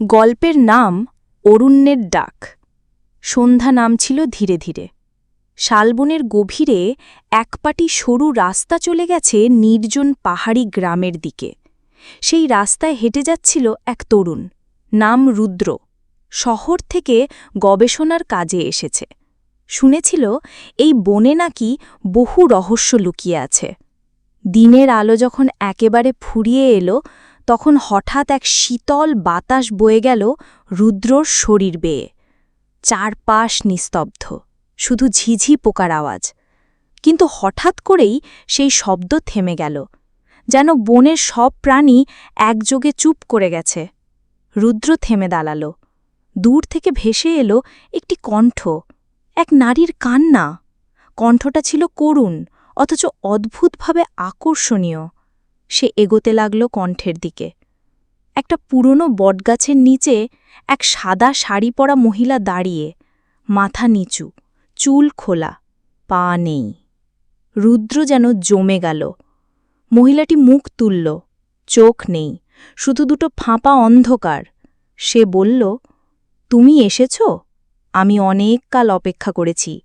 গল্পের নাম অরুণ্যের ডাক। সন্ধ্যা নামছিল ধীরে ধীরে। শালবনের গভীরে একপাটি সরু রাস্তা চলে গেছে নির্জন পাহাড়ি গ্রামের দিকে। সেই রাস্তায় হেঁটে যাচ্ছিল এক তরুণ, নাম রুদ্র। শহর থেকে গবেষণার কাজে এসেছে। শুনেছিল এই বনে নাকি বহু রহস্য লুকিয়ে আছে। দিনের আলো যখন একেবারে ফুরিয়ে এলো তখন হঠাৎ এক শীতল বাতাস বয়ে গেল রুদ্রর শরীর বেয়ে। চারপাশ নিস্তব্ধ, শুধু ঝিঝি পোকার আওয়াজ। কিন্তু হঠাৎ করেই সেই শব্দ থেমে গেল, যেন বনের সব প্রাণী একযোগে চুপ করে গেছে। রুদ্র থেমে দাঁড়াল, দূর থেকে ভেসে এলো একটি কণ্ঠ, এক নারীর কান্না। কণ্ঠটা ছিল করুণ, অথচ অদ্ভুতভাবে আকর্ষণীয়। সে এগোতে লাগল কণ্ঠের দিকে। একটা পুরনো বটগাছের নিচে এক সাদা শাড়ি পরা মহিলা দাঁড়িয়ে, মাথা নিচু, চুল খোলা, পা নেই। রুদ্র যেন জমে গেল। মহিলাটি মুখ তুলল, চোখ নেই, শুধু দুটো ফাঁপা অন্ধকার। সে বলল, তুমি এসেছ? আমি অনেক কাল অপেক্ষা করেছি।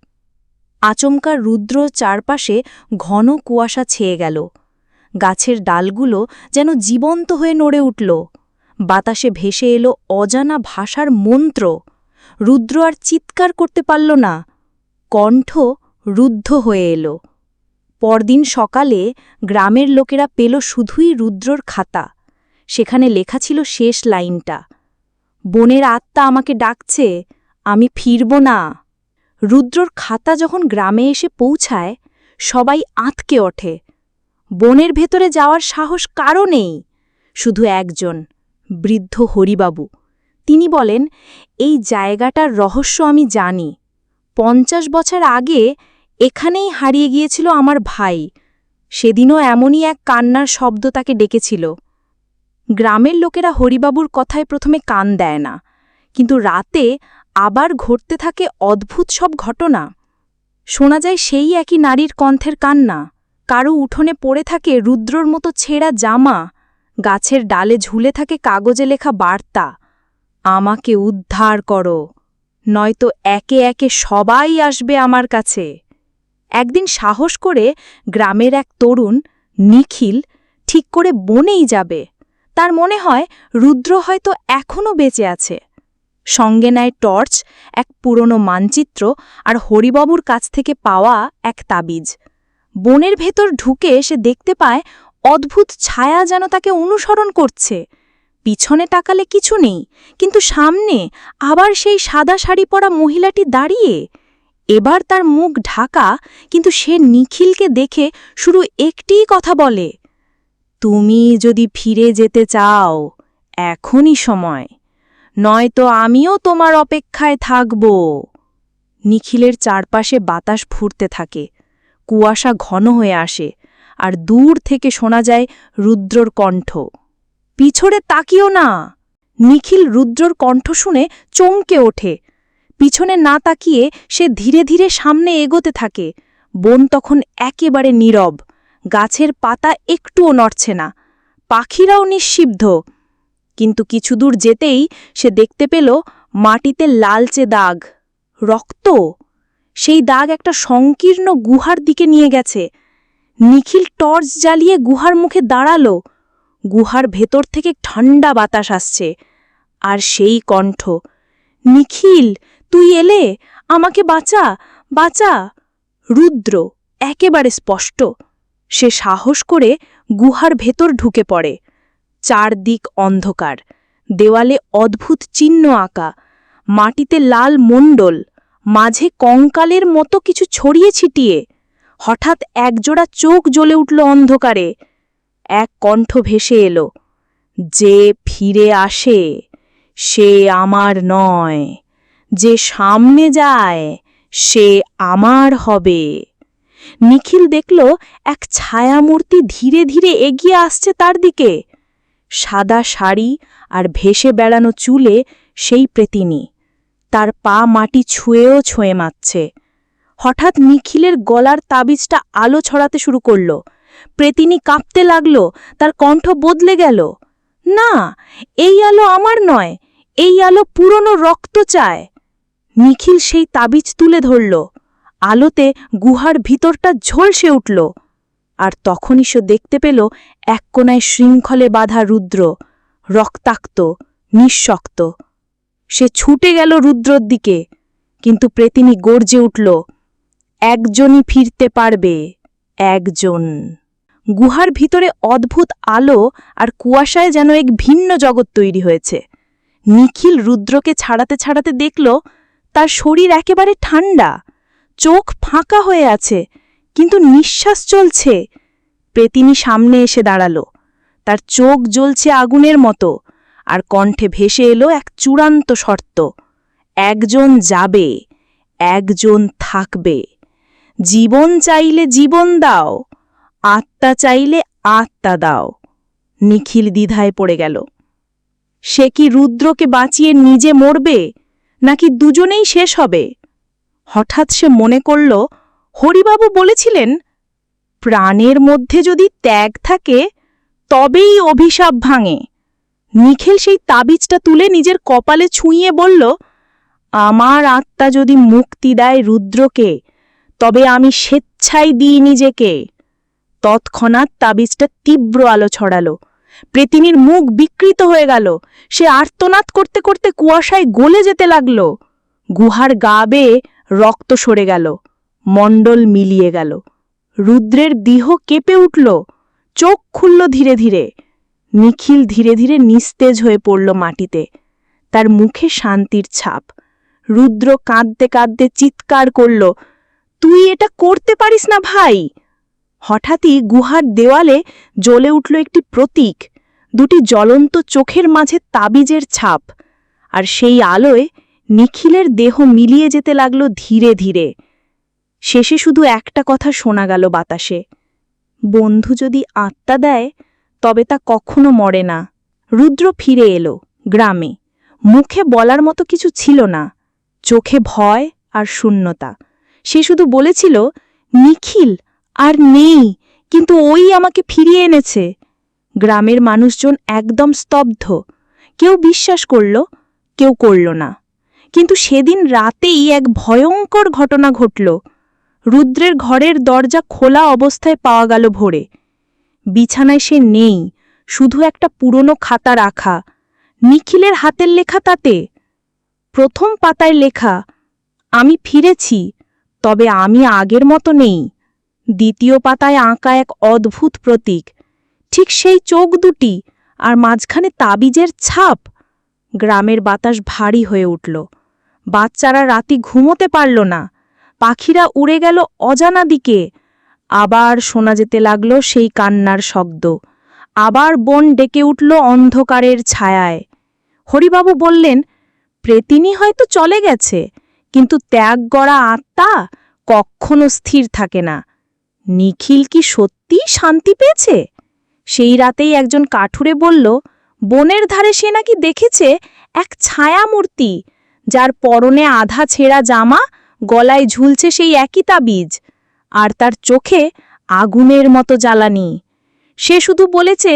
আচমকা রুদ্র চারপাশে ঘন কুয়াশা ছেয়ে গেল। গাছের ডালগুলো যেন জীবন্ত হয়ে নড়ে উঠল। বাতাসে ভেসে এলো অজানা ভাষার মন্ত্র। রুদ্র আর চিৎকার করতে পারল না। কণ্ঠ রুদ্ধ হয়ে এলো। পরদিন সকালে গ্রামের লোকেরা পেল শুধুই রুদ্রর খাতা। সেখানে লেখা ছিল শেষ লাইনটা। বনের আত্মা আমাকে ডাকছে, আমি ফিরব না। রুদ্রর খাতা যখন গ্রামে এসে পৌঁছায়, সবাই আঁতকে ওঠে। বনের ভেতরে যাওয়ার সাহস কারও নেই। শুধু একজন, বৃদ্ধ হরিবাবু। তিনি বলেন, এই জায়গাটার রহস্য আমি জানি। পঞ্চাশ বছর আগে এখানেই হারিয়ে গিয়েছিল আমার ভাই। সেদিনও এমনই এক কান্নার শব্দ তাকে ডেকেছিল। গ্রামের লোকেরা হরিবাবুর কথায় প্রথমে কান দেয় না। কিন্তু রাতে আবার ঘটতে থাকে অদ্ভুত সব ঘটনা। শোনা যায় সেই একই নারীর কণ্ঠের কান্না। কারও উঠোনে পড়ে থাকে রুদ্রর মতো ছেঁড়া জামা, গাছের ডালে ঝুলে থাকে কাগজে লেখা বার্তা। আমাকে উদ্ধার করো, নয়তো একে একে সবাই আসবে আমার কাছে। একদিন সাহস করে গ্রামের এক তরুণ, নিখিল, ঠিক করে বনেই যাবে। তার মনে হয় রুদ্র হয়তো এখনও বেঁচে আছে। সঙ্গে নেয় টর্চ, এক পুরনো মানচিত্র আর হরিবাবুর কাছ থেকে পাওয়া এক তাবিজ। বনের ভেতর ঢুকে সে দেখতে পায় অদ্ভুত ছায়া যেন তাকে অনুসরণ করছে। পিছনে তাকালে কিছু নেই, কিন্তু সামনে আবার সেই সাদা শাড়ি পরা মহিলাটি দাঁড়িয়ে। এবার তার মুখ ঢাকা, কিন্তু সে নিখিলকে দেখে শুধু একটিই কথা বলে, তুমি যদি ফিরে যেতে চাও, এখনই সময়, নয়তো আমিও তোমার অপেক্ষায় থাকব। নিখিলের চারপাশে বাতাস ফুরতে থাকে। কুয়াশা ঘন হয়ে আসে, আর দূর থেকে শোনা যায় রুদ্রর কণ্ঠ। পিছড়ে তাকিও না! নিখিল রুদ্রর কণ্ঠ শুনে চমকে ওঠে। পিছনে না তাকিয়ে সে ধীরে ধীরে সামনে এগোতে থাকে। বন তখন একেবারে নীরব। গাছের পাতা একটুও নড়ছে না। পাখিরাও নিঃশিব্ধ কিন্তু কিছু দূর যেতেই সে দেখতে পেল মাটিতে লালচে দাগ। রক্ত! সেই দাগ একটা সংকীর্ণ গুহার দিকে নিয়ে গেছে। নিখিল টর্চ জ্বালিয়ে গুহার মুখে দাঁড়াল। গুহার ভেতর থেকে ঠান্ডা বাতাস আসছে। আর সেই কণ্ঠ, নিখিল, তুই এলে? আমাকে বাঁচা বাঁচা! রুদ্র, একেবারে স্পষ্ট। সে সাহস করে গুহার ভেতর ঢুকে পড়ে। চারদিক অন্ধকার। দেওয়ালে অদ্ভুত চিহ্ন আঁকা। মাটিতে লাল মণ্ডল। মাঝে কঙ্কালের মতো কিছু ছড়িয়ে ছিটিয়ে হঠাৎ একজোড়া চোখ জ্বলে উঠল অন্ধকারে। এক কণ্ঠ ভেসে এলো, যে ফিরে আসে, সে আমার নয়। যে সামনে যায়, সে আমার হবে। নিখিল দেখল এক ছায়ামূর্তি ধীরে ধীরে এগিয়ে আসছে তার দিকে। সাদা শাড়ি আর ভেসে বেড়ানো চুলে সেই প্রেতিনী। তার পা মাটি ছুঁয়েও ছুঁয়ে মাচ্ছে হঠাৎ নিখিলের গলার তাবিজটা আলো ছড়াতে শুরু করল। প্রেতিনী কাঁপতে লাগল, তার কণ্ঠ বদলে গেল। না, এই আলো আমার নয়, এই আলো পুরনো রক্ত চায়। নিখিল সেই তাবিজ তুলে ধরল। আলোতে গুহার ভিতরটা ঝলসে উঠল। আর তখনই সে দেখতে পেল এক কোনায় শৃঙ্খলে বাঁধা রুদ্র। রক্তাক্ত, নিঃশক্ত। সে ছুটে গেল রুদ্রর দিকে, কিন্তু প্রেতিনী গর্জে উঠল, একজনই ফিরতে পারবে, একজন। গুহার ভিতরে অদ্ভুত আলো আর কুয়াশায় যেন এক ভিন্ন জগৎ তৈরি হয়েছে। নিখিল রুদ্রকে ছাড়াতে ছাড়াতে দেখল, তার শরীর একেবারে ঠান্ডা, চোখ ফাঁকা হয়ে আছে, কিন্তু নিঃশ্বাস চলছে। প্রেতিনী সামনে এসে দাঁড়াল, তার চোখ জ্বলছে আগুনের মতো। আর কণ্ঠে ভেসে এলো এক চূড়ান্ত শর্ত। একজন যাবে, একজন থাকবে। জীবন চাইলে জীবন দাও, আত্মা চাইলে আত্মা দাও। নিখিল দ্বিধায় পড়ে গেল। সে কি রুদ্রকে বাঁচিয়ে নিজে মরবে, নাকি দুজনেই শেষ হবে? হঠাৎ সে মনে করল, হরিবাবু বলেছিলেন, প্রাণের মধ্যে যদি ত্যাগ থাকে, তবেই অভিশাপ ভাঙে। নিখিল সেই তাবিজটা তুলে নিজের কপালে ছুঁয়ে বলল, আমার আত্মা যদি মুক্তি দেয় রুদ্রকে, তবে আমি স্বেচ্ছায় দিই নিজেকে। তৎক্ষণাৎ তাবিজটা তীব্র আলো ছড়ালো। প্রেতিনীর মুখ বিকৃত হয়ে গেল। সে আর্তনাদ করতে করতে কুয়াশায় গলে যেতে লাগল। গুহার গা বেয়ে রক্ত সরে গেল। মণ্ডল মিলিয়ে গেল। রুদ্রের দেহ কেঁপে উঠল। চোখ খুলল ধীরে ধীরে। নিখিল ধীরে ধীরে নিস্তেজ হয়ে পড়ল মাটিতে। তার মুখে শান্তির ছাপ। রুদ্র কাঁদতে কাঁদতে চিৎকার করল, তুই এটা করতে পারিস না ভাই! হঠাৎই গুহার দেওয়ালে জ্বলে উঠল একটি প্রতীক, দুটি জ্বলন্ত চোখের মাঝে তাবিজের ছাপ, আর সেই আলোয় নিখিলের দেহ মিলিয়ে যেতে লাগল ধীরে ধীরে। শেষে শুধু একটা কথা শোনা গেল বাতাসে, বন্ধু যদি আত্মা দেয় তবে তা কখনো মরে না। রুদ্র ফিরে এলো, গ্রামে। মুখে বলার মতো কিছু ছিল না। চোখে ভয় আর শূন্যতা। সে শুধু বলেছিল, নিখিল, আর নেই, কিন্তু ওই আমাকে ফিরিয়ে এনেছে। গ্রামের মানুষজন একদম স্তব্ধ। কেউ বিশ্বাস করল, কেউ করল না। কিন্তু সেদিন রাতেই এক ভয়ঙ্কর ঘটনা ঘটল। রুদ্রের ঘরের দরজা খোলা অবস্থায় পাওয়া গেল ভোরে। বিছানায় সে নেই, শুধু একটা পুরনো খাতা রাখা। নিখিলের হাতের লেখা তাতে? প্রথম পাতায় লেখা, আমি ফিরেছি, তবে আমি আগের মতো নেই। দ্বিতীয় পাতায় আঁকা এক অদ্ভুত প্রতীক। ঠিক সেই চোখ দুটি আর মাঝখানে তাবিজের ছাপ। গ্রামের বাতাস ভারী হয়ে উঠল। বাচ্চারা রাতি ঘুমোতে পারল না। পাখিরা উড়ে গেল অজানা দিকে। আবার শোনা যেতে লাগল সেই কান্নার শব্দ। আবার বন ডেকে উঠল অন্ধকারের ছায়ায়। হরিবাবু বললেন, প্রেতিনী হয়তো চলে গেছে, কিন্তু ত্যাগ গড়া আত্মা কখনো স্থির থাকে না। নিখিল কি সত্যি শান্তি পেয়েছে? সেই রাতেই একজন কাঠুরে বলল, বনের ধারে সে নাকি দেখেছে এক ছায়া মূর্তি যার পরনে আধা ছেঁড়া জামা, গলায় ঝুলছে সেই একই তাবিজ। আর তার চোখে আগুনের মতো জ্বালানি। সে শুধু বলেছে,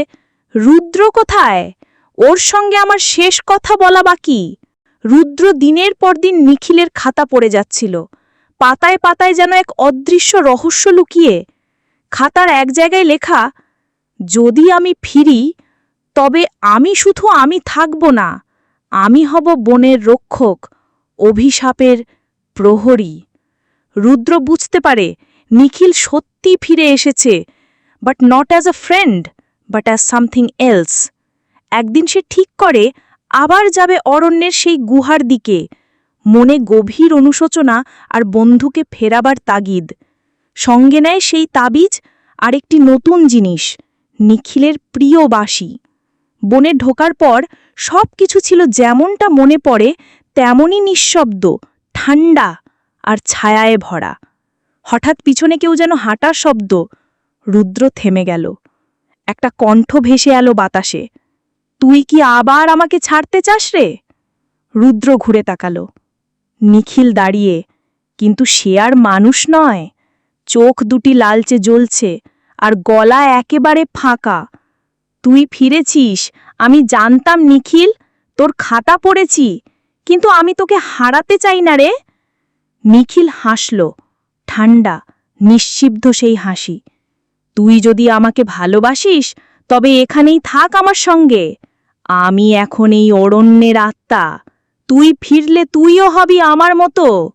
রুদ্র কোথায়? ওর সঙ্গে আমার শেষ কথা বলা বাকি। রুদ্র দিনের পর দিন নিখিলের খাতা পড়ে যাচ্ছিল। পাতায় পাতায় যেন এক অদৃশ্য রহস্য লুকিয়ে। খাতার এক জায়গায় লেখা, যদি আমি ফিরি, তবে আমি শুধু আমি থাকব না, আমি হব বনের রক্ষক, অভিশাপের প্রহরী। রুদ্র বুঝতে পারে নিখিল সত্যি ফিরে এসেছে but not as a friend but as something else একদিন সে ঠিক করে, আবার যাবে অরণ্যের সেই গুহার দিকে। মনে গভীর অনুশোচনা আর বন্ধুকে ফেরাবার তাগিদ। সঙ্গে নেয় সেই তাবিজ আর একটি নতুন জিনিস, নিখিলের প্রিয় বাসি বনে ঢোকার পর সব কিছু ছিল যেমনটা মনে পড়ে, তেমনই নিঃশব্দ ঠান্ডা আর ছায়ায় ভরা। হঠাৎ পিছনে কেউ যেন হাঁটার শব্দ। রুদ্র থেমে গেল। একটা কণ্ঠ ভেসে এলো বাতাসে। তুই কি আবার আমাকে ছাড়তে চাস রে? রুদ্র ঘুরে তাকালো। নিখিল দাঁড়িয়ে, কিন্তু সে আর মানুষ নয়। চোখ দুটি লালচে জ্বলছে আর গলা একেবারে ফাঁকা। তুই ফিরেছিস, আমি জানতাম নিখিল, তোর খাতা পড়েছি, কিন্তু আমি তোকে হারাতে চাই না রে? নিখিল হাসল। ঠান্ডা নিশ্চিব্ধ সেই হাসি। তুই যদি আমাকে ভালোবাসিস, তবে এখানেই থাক আমার সঙ্গে। আমি এখন এই অরণ্যের আত্মা। তুই ফিরলে তুইও হবি আমার মতো।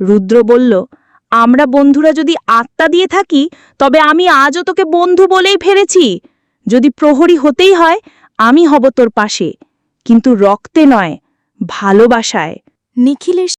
রুদ্র বলল, আমরা বন্ধুরা যদি আত্মা দিয়ে থাকি, তবে আমি আজও তোকে বন্ধু বলেই ফেরেছি। যদি প্রহরী হতেই হয়, আমি হব তোর পাশে। কিন্তু রক্তে নয়, ভালোবাসায়। নিখিলের